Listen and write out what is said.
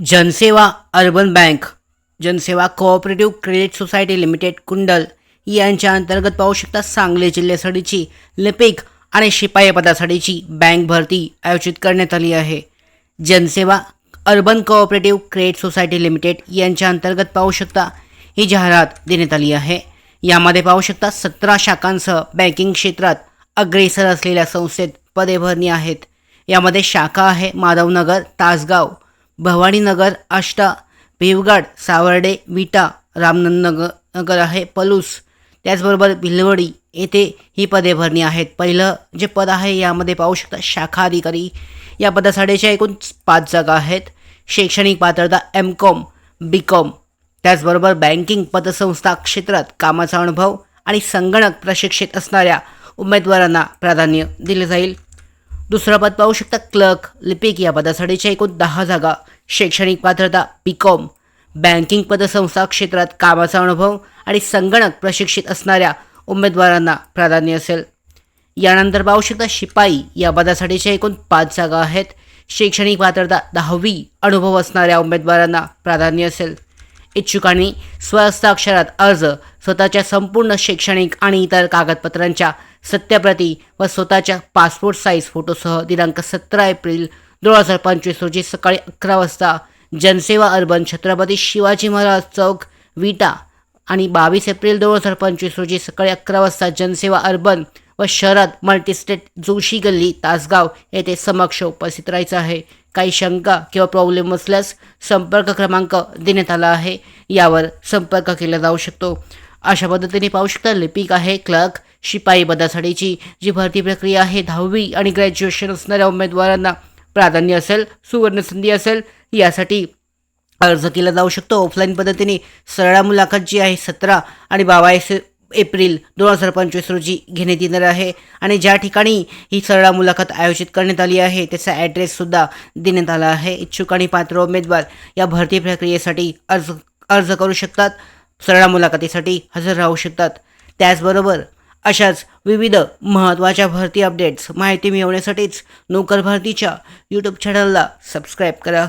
Jansewa urban bank Jansewa cooperative credit society limited Kundal यांच्या अंतर्गत पाहू शकता सांगली जिल्ह्यासाठीची लिपिक आणि शिपाई पदासाठीची बँक भरती आयोजित करण्यात आली आहे. Jansewa urban cooperative credit society limited यांच्या अंतर्गत पाहू शकता ही जाहिरात देण्यात आली आहे. यामध्ये पाहू शकता सतरा शाखांसह बँकिंग क्षेत्रात अग्रेसर असलेल्या संस्थेत पदे भरणी आहेत. यामध्ये शाखा आहे माधवनगर तासगाव भवानीनगर आष्टा भेवगाड सावर्डे विटा रामनंदनगर नगर आहे पलूस. त्याचबरोबर भिलवडी येथे ही पदे भरणी आहेत. पहिलं जे पद आहे यामध्ये पाहू शकता शाखा अधिकारी. या पदासाठीच्या एकूण पाच जागा आहेत. शैक्षणिक पात्रता एम कॉम बी कॉम त्याचबरोबर बँकिंग पतसंस्था क्षेत्रात कामाचा अनुभव आणि संगणक प्रशिक्षित असणाऱ्या उमेदवारांना प्राधान्य दिले जाईल. दुसरं पद पाहू शकता क्लर्क. लिपिक या पदासाठीच्या एकूण दहा जागा. शैक्षणिक पात्रता बी कॉम बँकिंग पदसंस्था क्षेत्रात कामाचा अनुभव आणि संगणक प्रशिक्षित असणाऱ्या उमेदवारांना प्राधान्य असेल. यानंतर पाहू शकता शिपाई या पदासाठीच्या एकूण पाच जागा आहेत. शैक्षणिक पात्रता दहावी अनुभव असणाऱ्या उमेदवारांना प्राधान्य असेल. इच्छुकांनी स्वहस्ताक्षरात अर्ज स्वतःच्या संपूर्ण शैक्षणिक आणि इतर कागदपत्रांच्या सत्यप्रती व स्वतःच्या पासपोर्ट साईज फोटोसह दिनांक सतरा एप्रिल दोन हजार पंचवीस रोजी सकाळी अकरा वाजता जनसेवा अर्बन छत्रपती शिवाजी महाराज चौक विटा आणि बावीस एप्रिल दोन हजार पंचवीस रोजी सकाळी अकरा वाजता जनसेवा अर्बन व शहरात मल्टीस्टेट जोशी गल्ली तासगाव येथे समक्ष उपस्थित राहायचं आहे. काही शंका किंवा प्रॉब्लेम असल्यास संपर्क क्रमांक देण्यात आला आहे. यावर संपर्क केला जाऊ शकतो. अशा पद्धतीने पाहू शकता लिपिक आहे क्लर्क शिपाई पदासाठीची जी भरती प्रक्रिया आहे दहावी आणि ग्रॅज्युएशन असणाऱ्या उमेदवारांना प्राधान्य असेल सुवर्णसंधी असेल यासाठी अर्ज केला जाऊ शकतो. ऑफलाईन पद्धतीने सरळा मुलाखत जी आहे सतरा आणि बावीस एप्रिल दोन हजार पंचवीस रोजी घेण्यात येणार आहे. आणि ज्या ठिकाणी ही सरळा मुलाखत आयोजित करण्यात आली आहे त्याचा ॲड्रेससुद्धा देण्यात आला आहे. इच्छुक आणि पात्र उमेदवार या भरती प्रक्रियेसाठी अर्ज अर्ज करू शकतात. सरळा मुलाखतीसाठी हजर राहू शकतात. त्याचबरोबर अशाच विविध महत्त्वाच्या भरती अपडेट्स माहिती मिळवण्यासाठीच नोकर भरतीच्या यूट्यूब चॅनलला सबस्क्राईब करा.